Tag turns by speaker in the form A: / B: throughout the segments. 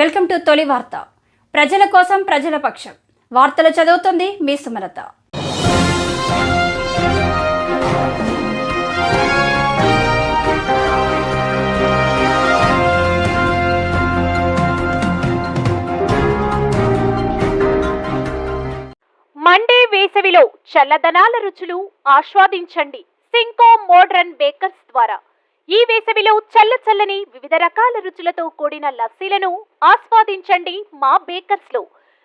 A: Welcome to తొలి వార్త. ప్రజల కోసం ప్రజల పక్షం. వార్తలు చదువుతుంది మీ సుమలత.
B: మండే వేసవిలో చల్లదనాల రుచులు ఆస్వాదించండి సింకో మోడ్రన్ బేకర్స్ ద్వారా. ఈ వేసవిలో చల్ల చల్లని వివిధ రకాల రుచులతో కూడిన లస్సీలను ఆస్వాదించండి మా బేకర్స్లో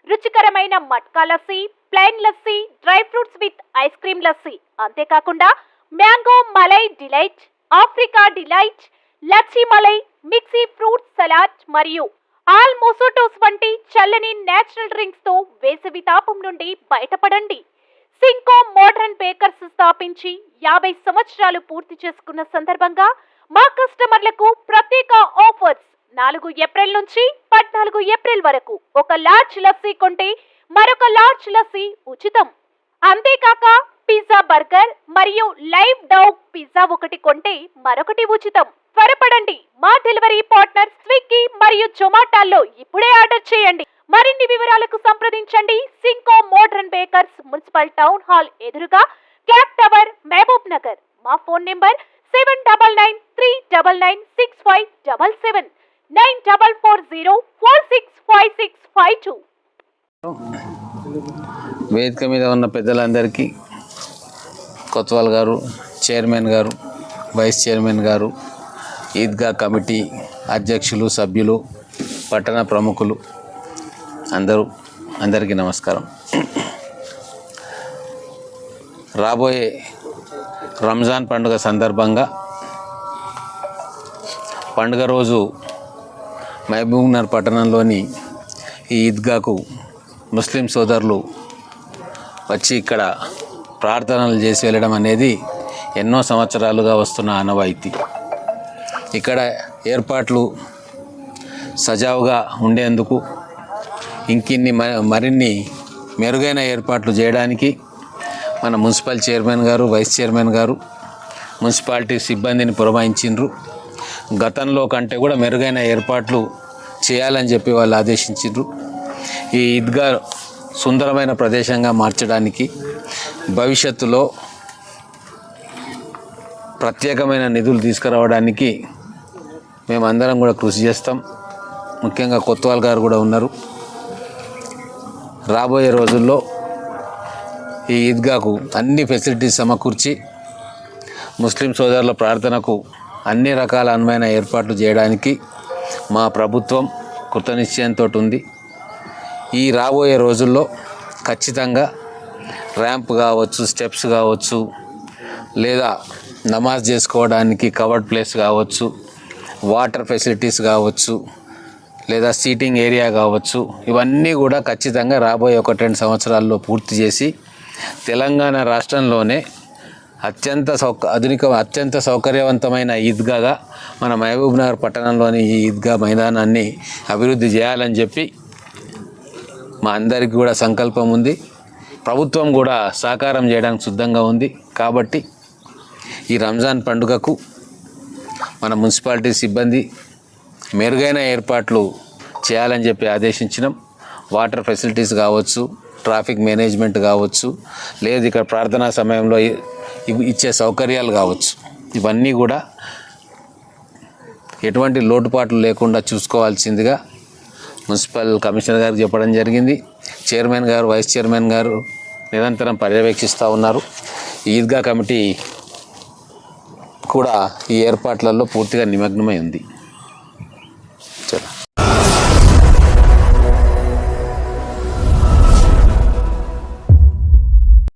B: రుచికరమైన matka lassi plain lassi dry fruits with ice cream lassi. అంతేకాకుండా mango malai delight Africa delight lassi malai mixed fruit salad మరియు ఆల్ మోసోటోస్ వంటి చల్లని నేచురల్ డ్రింక్స్తో వేసవి తాపం నుండి బయటపడండి. సింకో మోడర్న్ బేకర్స్ స్థాపించి యాభై సంవత్సరాలు పూర్తి చేసుకున్న సందర్భంగా మా కస్టమర్లకు ప్రత్యేక ఆఫర్స్. నాలుగు ఏప్రిల్ నుంచి పద్నాలుగు ఏప్రిల్ వరకు ఒక లార్జ్ లస్సీ కొంటే మరొక లార్జ్ లస్సీ ఉచితం. అంతేకాక పిజ్జా బర్గర్ మరియు లైవ్ డౌగ్ పిజ్జా ఒకటి కొంటే మరొకటి ఉచితం. త్వరపడండి. మా డెలివరీ పార్ట్నర్ స్విగ్గీ మరియు జొమాటోలో ఇప్పుడే ఆర్డర్ చేయండి. మరిన్ని వివరాలకు సంప్రదించండి. సింకో modern bakers municipal town hall ఎదురుగా క్లాక్ టవర్ మహబూబ్ నగర్. మా phone number seven double nine three double nine six five double seven nine double four zero four six five six five two
C: వేదిక మీద ఉన్న పెద్దలందరికీ కొత్వాల్ గారు చైర్మన్ గారు vice chairman గారు Eidgah committee అధ్యక్షులు సభ్యులు పట్టణ ప్రముఖులు అందరూ అందరికీ నమస్కారం. రాబోయే రంజాన్ పండుగ సందర్భంగా పండుగ రోజు మహబూబ్నగర్ పట్టణంలోని ఈ ఈద్గాకు ముస్లిం సోదరులు వచ్చి ఇక్కడ ప్రార్థనలు చేసి వెళ్ళడం అనేది ఎన్నో సంవత్సరాలుగా వస్తున్న ఆనవాయితీ. ఇక్కడ ఏర్పాట్లు సజావుగా ఉండేందుకు ఇంకిన్ని మ- మరిన్ని మెరుగైన ఏర్పాట్లు చేయడానికి మన మున్సిపల్ చైర్మన్ గారు వైస్ చైర్మన్ గారు మున్సిపాలిటీ సిబ్బందిని పురమాయించిండ్రు. గతంలో కంటే కూడా మెరుగైన ఏర్పాట్లు చేయాలని చెప్పి వాళ్ళు ఆదేశించిండ్రు. ఈ ఈద్గా సుందరమైన ప్రదేశంగా మార్చడానికి భవిష్యత్తులో ప్రత్యేకమైన నిధులు తీసుకురావడానికి మేమందరం కూడా కృషి చేస్తాం. ముఖ్యంగా కొత్తవాల్ గారు కూడా ఉన్నారు. రాబోయే రోజుల్లో ఈ ఈద్గాకు అన్ని ఫెసిలిటీస్ సమకూర్చి ముస్లిం సోదరుల ప్రార్థనకు అన్ని రకాల అనుమైన ఏర్పాట్లు చేయడానికి మా ప్రభుత్వం కృతనిశ్చయంతో ఉంది ఈ రాబోయే రోజుల్లో ఖచ్చితంగా ర్యాంప్ కావచ్చు స్టెప్స్ కావచ్చు లేదా నమాజ్ చేసుకోవడానికి కవర్డ్ ప్లేస్ కావచ్చు వాటర్ ఫెసిలిటీస్ కావచ్చు లేదా సీటింగ్ ఏరియా కావచ్చు ఇవన్నీ కూడా ఖచ్చితంగా రాబోయే ఒక రెండు సంవత్సరాల్లో పూర్తి చేసి తెలంగాణ రాష్ట్రంలోనే అత్యంత సౌక ఆధునిక అత్యంత సౌకర్యవంతమైన ఈద్గాగా మన మహబూబ్ నగర్ పట్టణంలోని ఈ ఈద్గా మైదానాన్ని అభివృద్ధి చేయాలని చెప్పి మా అందరికీ కూడా సంకల్పం ఉంది. ప్రభుత్వం కూడా సహకారం చేయడానికి సిద్ధంగా ఉంది. కాబట్టి ఈ రంజాన్ పండుగకు మన మున్సిపాలిటీ సిబ్బంది మెరుగైన ఏర్పాట్లు చేయాలని చెప్పి ఆదేశించినాం. వాటర్ ఫెసిలిటీస్ కావచ్చు ట్రాఫిక్ మేనేజ్మెంట్ కావచ్చు లేదు ఇక్కడ ప్రార్థనా సమయంలో ఇచ్చే సౌకర్యాలు కావచ్చు. ఇవన్నీ కూడా ఎటువంటి లోటుపాట్లు లేకుండా చూసుకోవాల్సిందిగా మున్సిపల్ కమిషనర్ గారికి చెప్పడం జరిగింది. చైర్మన్ గారు వైస్ చైర్మన్ గారు నిరంతరం పర్యవేక్షిస్తూ ఉన్నారు. ఈద్గా కమిటీ కూడా ఈ ఏర్పాట్లలో పూర్తిగా నిమగ్నమై ఉంది.